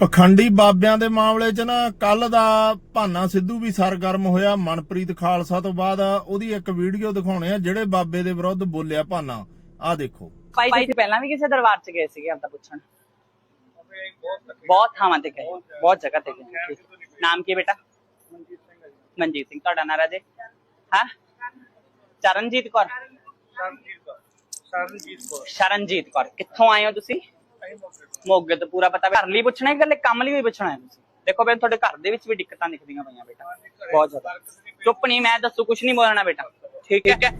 ਪਖੰਡੀ ਬਾਬਿਆਂ ਦੇ ਮਾਮਲੇ 'ਚ ਨਾ ਕੱਲ ਦਾ ਭਾਨਾ ਸਿੱਧੂ ਵੀ ਸਰਗਰਮ ਹੋਇਆ ਮਨਪ੍ਰੀਤ ਖਾਲਸਾ ਤੋਂ ਬਾਅਦ। ਉਹਦੀ ਇੱਕ ਵੀਡੀਓ ਦਿਖਾਉਣੇ ਆ ਜਿਹੜੇ ਬਾਬੇ ਦੇ ਵਿਰੁੱਧ ਬੋਲਿਆ ਭਾਨਾ। ਆ ਦੇਖੋ। ਭਾਈ ਤੁਸੀਂ ਪਹਿਲਾਂ ਵੀ ਕਿਸੇ ਦਰਬਾਰ ਚ ਗਏ ਸੀਗੇ ਆਪਦਾ ਪੁੱਛਣ? ਬਹੁਤ ਥਾਵਾਂ ਤੇ ਗਏ। ਬਹੁਤ ਜਗ੍ਹਾ ਤੇ ਗਏ। ਨਾਮ ਕੀ ਬੇਟਾ? ਮਨਜੀਤ ਸਿੰਘ। ਤੁਹਾਡਾ ਨਾਂ ਰਾਜੇ? ਹਾਂ? ਚਰਨਜੀਤ ਕੌਰ। ਸ਼ਰਨਜੀਤ ਕੌਰ। ਕਿੱਥੋਂ ਆਏ ਹੋ ਤੁਸੀਂ? ਮੋਗੇ ਤੋਂ ਪੂਰਾ ਪਤਾ ਘਰ ਲਈ ਪੁੱਛਣਾ ਹੈ ਕਿ ਕੰਮ ਲਈ ਵੀ ਪੁੱਛਣਾ ਹੈ ਤੁਸੀਂ? ਦੇਖੋ ਬੇ ਤੁਹਾਡੇ ਘਰ ਦੇ ਵਿੱਚ ਵੀ ਦਿੱਕਤਾਂ ਦਿਖਦੀਆਂ ਪਈਆਂ ਬੇਟਾ। ਬਹੁਤ ਜ਼ਿਆਦਾ। ਚੁੱਪ ਨਹੀਂ, ਮੈਂ ਦੱਸੂ ਕੁਝ ਨਹੀਂ ਬੋਲਣਾ ਬੇਟਾ। ਠੀਕ ਹੈ?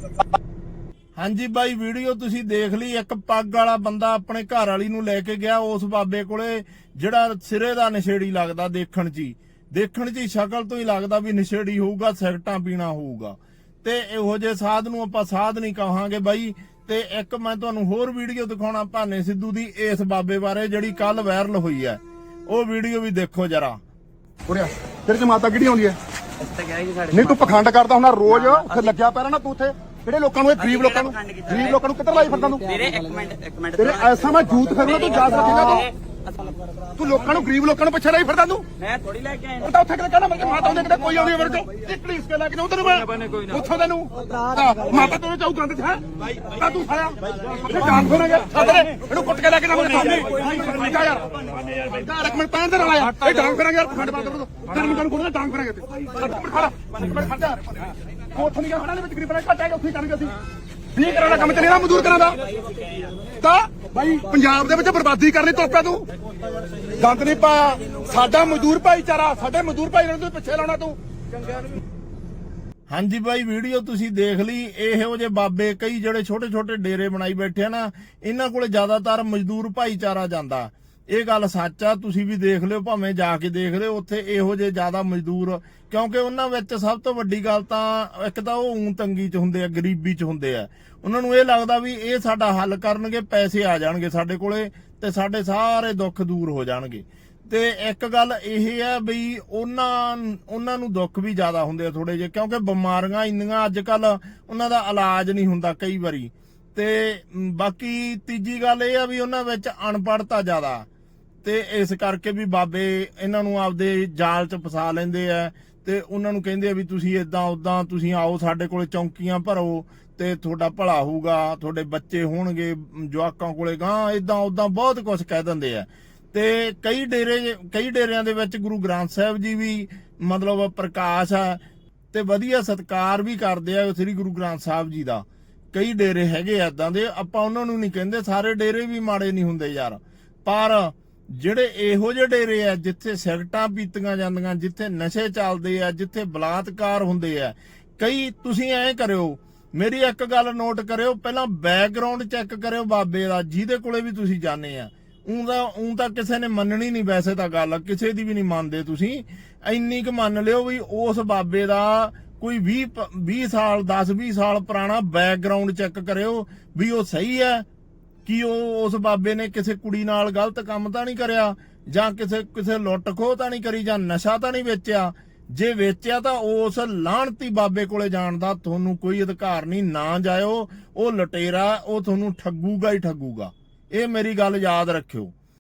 ਹਾਂਜੀ ਬਾਈ, ਵੀਡੀਓ ਤੁਸੀਂ ਦੇਖ ਲਈ, ਇੱਕ ਪੱਗ ਵਾਲਾ ਬੰਦਾ ਆਪਣੇ ਘਰ ਵਾਲੀ ਨੂੰ ਲੈ ਕੇ ਗਿਆ, ਉਸ ਬਾਬੇ ਕੋਲੇ, ਜਿਹੜਾ ਸਿਰੇ ਦਾ ਨਸ਼ੇੜੀ ਲੱਗਦਾ ਦੇਖਣ 'ਚ ਦੇਖਣ 'ਚ ਸ਼ਕਲ ਤੋਂ ਹੀ ਲੱਗਦਾ ਵੀ ਨਸ਼ੇੜੀ ਹੋਊਗਾ, ਸਿਗਰਟਾਂ ਪੀਣਾ ਹੋਊਗਾ। ਤੇ ਇਹੋ ਜਿਹੇ ਸਾਧ ਨੂੰ ਆਪਾਂ ਸਾਧ ਨਹੀਂ ਕਹਾਂਗੇ ਬਾਈ। ਤੇ ਇੱਕ ਮੈਂ ਤੁਹਾਨੂੰ ਹੋਰ ਵੀਡੀਓ ਦਿਖਾਉਣਾ ਭਾਨੇ ਸਿੱਧੂ ਦੀ ਇਸ ਬਾਬੇ ਬਾਰੇ ਜਿਹੜੀ ਕੱਲ ਵਾਇਰਲ ਹੋਈ ਹੈ। ਉਹ ਵੀਡੀਓ ਵੀ ਦੇਖੋ ਜਰਾ। ਉਰਿਆ ਤੇਰੇ ਚ ਮਾਤਾ ਕਿਹੜੀ ਆਉਂਦੀ ਹੈ? ਨਹੀਂ ਤੂੰ ਪਖੰਡ ਕਰਦਾ ਹੁੰਦਾ ਰੋਜ਼। ਉੱਥੇ ਲੱਗਿਆ ਪੈਰਾ ਨਾ ਤੂੰ ਉੱਥੇ। ਜਿਹੜੇ ਲੋਕਾਂ ਨੂੰ ਇਹ ਗਰੀਬ ਲੋਕਾਂ ਨੂੰ ਗਰੀਬ ਲੋਕਾਂ ਨੂੰ ਕਿੱਧਰ ਲਾਈ ਫਿਰਦਾ ਤੂੰ? ਵੀਰੇ ਇੱਕ ਮਿੰਟ ਇੱਕ ਮਿੰਟ ਤੇਰੇ ਐਸਾ ਮੈਂ ਜੂਤ ਫਿਰਨਾ ਤੂੰ ਜਾ ਸਕੇਗਾ ਤੂੰ? ਤੂੰ ਲੋਕਾਂ ਨੂੰ ਗਰੀਬ ਲੋਕਾਂ ਨੂੰ ਪਿੱਛੇ ਲਾਈ ਫਿਰਦਾ ਤੂੰ? ਮੈਂ ਥੋੜੀ ਲੈ ਕੇ ਆਇਆ। ਉਹ ਤਾਂ ਉੱਥੇ ਕਿਤੇ ਕਹਿੰਦਾ ਮੈਂ ਮਾਤਾ ਉਹਦੇ ਕਿਤੇ ਕੋਈ ਆਉਂਦੀ ਮੇਰੇ ਤੋਂ ਇੱਕ ਪੁਲਿਸ ਕੇ ਲੈ ਕੇ ਤੈਨੂੰ ਮੈਂ। ਉੱਥੋਂ ਤੈਨੂੰ। ਮਾਤਾ ਤੇਰੇ ਚਾਉ ਗੰਦ ਹੈ? ਤਾਂ ਤੂੰ ਖਾਇਆ। ਉੱਥੇ ਜਾਨ ਖੋਣਾ ਗਿਆ ਛੱਡ ਦੇ। ਇਹਨੂੰ ਕੁੱਟ ਕੇ ਲੈ ਕੇ ਨਾ ਮੇਰੇ ਸਾਹਮਣੇ। ਜਾ ਯਾਰ। ਜਾ ਰਕ ਮੈਂ ਪੈਨ ਤੇ ਰਲਾ ਯਾਰ ਇਹ ਡਾਂਗ ਕਰਾਂਗੇ ਯਾਰ। ਖੰਡ ਬਾਤ ਤੈਨੂੰ ਤੈਨੂੰ ਕੋਲ ਡਾਂਗ ਕਰਾਂਗੇ ਤੇ ਖੜਾ। ਖੜ। ਜਾ। ਉੱਥੋਂ ਨਹੀਂ ਖੜਾ ਦੇ ਵਿੱਚ ਗਰੀਬ ਘੱਟ ਹੈ ਉੱਥੇ ਹੀ ਕਰਾਂਗੇ ਅਸੀਂ। ਨਹੀਂ ਕਰਾਂਗਾ ਕੰਮ ਚੱਲੇਗਾ ਮਜ਼ਦੂਰ ਕਰਾਂ ਦਾ। ਤਾਂ ਭਾਈ ਪੰਜਾਬ ਦੇ ਵਿੱਚ ਬਰਬਾਦੀ ਕਰਨੀ ਤੁਰ ਪਿਆ ਤੂੰ। ਗੰਦ ਨਹੀਂ ਪਾਇਆ। ਸਾਡਾ ਮਜ਼ਦੂਰ ਭਾਈਚਾਰਾ, ਸਾਡੇ ਮਜ਼ਦੂਰ ਭਾਈ ਨੂੰ ਤੂੰ ਪਿੱਛੇ ਲਾਉਣਾ ਤੂੰ। ਹਾਂਜੀ ਬਾਈ, ਵੀਡੀਓ ਤੁਸੀਂ ਦੇਖ ਲਈ। ਇਹੋ ਜਿਹੇ ਬਾਬੇ, ਕਈ ਜਿਹੜੇ ਛੋਟੇ ਛੋਟੇ ਡੇਰੇ ਬਣਾਈ ਬੈਠੇ ਆ ਨਾ, ਇਹਨਾਂ ਕੋਲੇ ਜ਼ਿਆਦਾਤਰ ਮਜ਼ਦੂਰ ਭਾਈਚਾਰਾ ਜਾਂਦਾ। ਇਹ ਗੱਲ ਸੱਚ ਆ, ਤੁਸੀਂ ਵੀ ਦੇਖ ਲਿਓ, ਭਾਵੇਂ ਜਾ ਕੇ ਦੇਖ ਲਿਓ, ਉੱਥੇ ਇਹੋ ਜਿਹੇ ਜ਼ਿਆਦਾ ਮਜ਼ਦੂਰ, ਕਿਉਂਕਿ ਉਹਨਾਂ ਵਿੱਚ ਸਭ ਤੋਂ ਵੱਡੀ ਗੱਲ ਤਾਂ ਇੱਕ ਤਾਂ ਉਹ ਊਂ ਤੰਗੀ 'ਚ ਹੁੰਦੇ ਆ, ਗਰੀਬੀ 'ਚ ਹੁੰਦੇ ਆ। ਉਹਨਾਂ ਨੂੰ ਇਹ ਲੱਗਦਾ ਵੀ ਇਹ ਸਾਡਾ ਹੱਲ ਕਰਨਗੇ, ਪੈਸੇ ਆ ਜਾਣਗੇ ਸਾਡੇ ਕੋਲੇ। ਤੇ ਸਾਡੇ ਸਾਰੇ ਦੁੱਖ ਦੂਰ ਹੋ ਜਾਣਗੇ। ਤੇ ਇੱਕ ਗੱਲ ਇਹ ਹੈ ਬਈ ਉਹਨਾਂ ਉਹਨਾਂ ਨੂੰ ਦੁੱਖ ਵੀ ਜ਼ਿਆਦਾ ਹੁੰਦੇ ਆ ਥੋੜੇ ਜਿਹੇ, ਕਿਉਂਕਿ ਬਿਮਾਰੀਆਂ ਇੰਨੀਆਂ ਅੱਜ ਕੱਲ ਉਹਨਾਂ ਦਾ ਇਲਾਜ ਨਹੀਂ ਹੁੰਦਾ ਕਈ ਵਾਰੀ। ਤੇ ਬਾਕੀ ਤੀਜੀ ਗੱਲ ਇਹ ਆ ਵੀ ਉਹਨਾਂ ਵਿੱਚ ਅਨਪੜ੍ਹਤਾ ਜ਼ਿਆਦਾ। ਤੇ ਇਸ ਕਰਕੇ ਵੀ ਬਾਬੇ ਇਹਨਾਂ ਨੂੰ ਆਪਦੇ ਜਾਲ 'ਚ ਫਸਾ ਲੈਂਦੇ ਆ। ਤੇ ਉਹਨਾਂ ਨੂੰ ਕਹਿੰਦੇ ਆ ਵੀ ਤੁਸੀਂ ਇਦਾਂ ਉਦਾਂ ਤੁਸੀਂ ਆਓ, ਸਾਡੇ ਕੋਲੇ ਚੌਂਕੀਆਂ ਭਰੋ। ਤੇ ਤੁਹਾਡਾ ਭਲਾ ਹੋਊਗਾ, ਤੁਹਾਡੇ ਬੱਚੇ ਹੋਣਗੇ, ਜਵਾਕਾਂ ਕੋਲੇ ਗਾਂ ਇਦਾਂ ਉਦਾਂ ਬਹੁਤ ਕੁਝ ਕਹਿ ਦਿੰਦੇ ਆ। ਤੇ ਕਈ ਡੇਰੇ, ਕਈ ਡੇਰਿਆਂ ਦੇ ਵਿੱਚ ਗੁਰੂ ਗ੍ਰੰਥ ਸਾਹਿਬ ਜੀ ਵੀ ਮਤਲਬ ਪ੍ਰਕਾਸ਼ ਆ, ਤੇ ਵਧੀਆ ਸਤਿਕਾਰ ਵੀ ਕਰਦੇ ਆ ਸ੍ਰੀ ਗੁਰੂ ਗ੍ਰੰਥ ਸਾਹਿਬ ਜੀ ਦਾ। ਕਈ ਡੇਰੇ ਹੈਗੇ ਆ ਐਦਾਂ ਦੇ, ਆਪਾਂ ਉਹਨਾਂ ਨੂੰ ਨਹੀਂ ਕਹਿੰਦੇ, ਸਾਰੇ ਡੇਰੇ ਵੀ ਮਾੜੇ ਨਹੀਂ ਹੁੰਦੇ ਯਾਰ। ਪਰ ਜਿਹੜੇ ਇਹੋ ਜਿਹੇ ਡੇਰੇ ਆ, ਜਿੱਥੇ ਸਿਗਰਟਾਂ ਪੀਤੀਆਂ ਜਾਂਦੀਆਂ, ਜਿੱਥੇ ਨਸ਼ੇ ਚੱਲਦੇ ਆ, ਜਿੱਥੇ ਬਲਾਤਕਾਰ ਹੁੰਦੇ ਆ, ਕਈ ਤੁਸੀਂ ਐਂ ਕਰਿਓ ਮੇਰੀ ਇੱਕ ਗੱਲ ਨੋਟ ਕਰਿਓ, ਪਹਿਲਾਂ ਬੈਕਗ੍ਰਾਉਂਡ ਚੈੱਕ ਕਰਿਓ ਬਾਬੇ ਦਾ, ਜਿਹਦੇ ਕੋਲੇ ਵੀ ਤੁਸੀਂ ਜਾਣੇ ਆ। ਊਂ ਦਾ ਤਾਂ ਕਿਸੇ ਨੇ ਮੰਨਣੀ ਨਹੀਂ ਵੈਸੇ ਤਾਂ ਗੱਲ, ਕਿਸੇ ਦੀ ਵੀ ਨਹੀਂ ਮੰਨਦੇ ਤੁਸੀਂ। ਇੰਨੀ ਕੁ ਮੰਨ ਲਿਓ ਵੀ ਉਸ ਬਾਬੇ ਦਾ ਕੋਈ 20 ਪ- 20 ਸਾਲ 10 20 ਸਾਲ ਪੁਰਾਣਾ ਬੈਕਗ੍ਰਾਉਂਡ ਚੈੱਕ ਕਰਿਓ ਵੀ ਉਹ ਸਹੀ ਹੈ, ਕਿ ਉਹ ਉਸ ਬਾਬੇ ਨੇ ਕਿਸੇ ਕੁੜੀ ਨਾਲ ਗਲਤ ਕੰਮ ਤਾਂ ਨਹੀਂ ਕਰਿਆ, ਜਾਂ ਕਿਸੇ ਕਿਸੇ ਲੁੱਟ ਖੋਹ ਤਾਂ ਨਹੀਂ ਕਰੀ, ਜਾਂ ਨਸ਼ਾ ਤਾਂ ਨਹੀਂ ਵੇਚਿਆ। ਜੇ ਵੇਚਿਆ ਤਾਂ ਉਸ ਲਾਹਣਤੀ ਬਾਬੇ ਕੋਲੇ ਜਾਣ ਦਾ ਤੁਹਾਨੂੰ ਕੋਈ ਅਧਿਕਾਰ ਨਹੀਂ, ਨਾ ਜਾਇਓ, ਉਹ ਲਟੇਰਾ, ਉਹ ਤੁਹਾਨੂੰ ਠੱਗੂਗਾ ਹੀ ਠੱਗੂਗਾ। ਇਹ ਮੇਰੀ ਗੱਲ ਯਾਦ ਰੱਖਿਓ।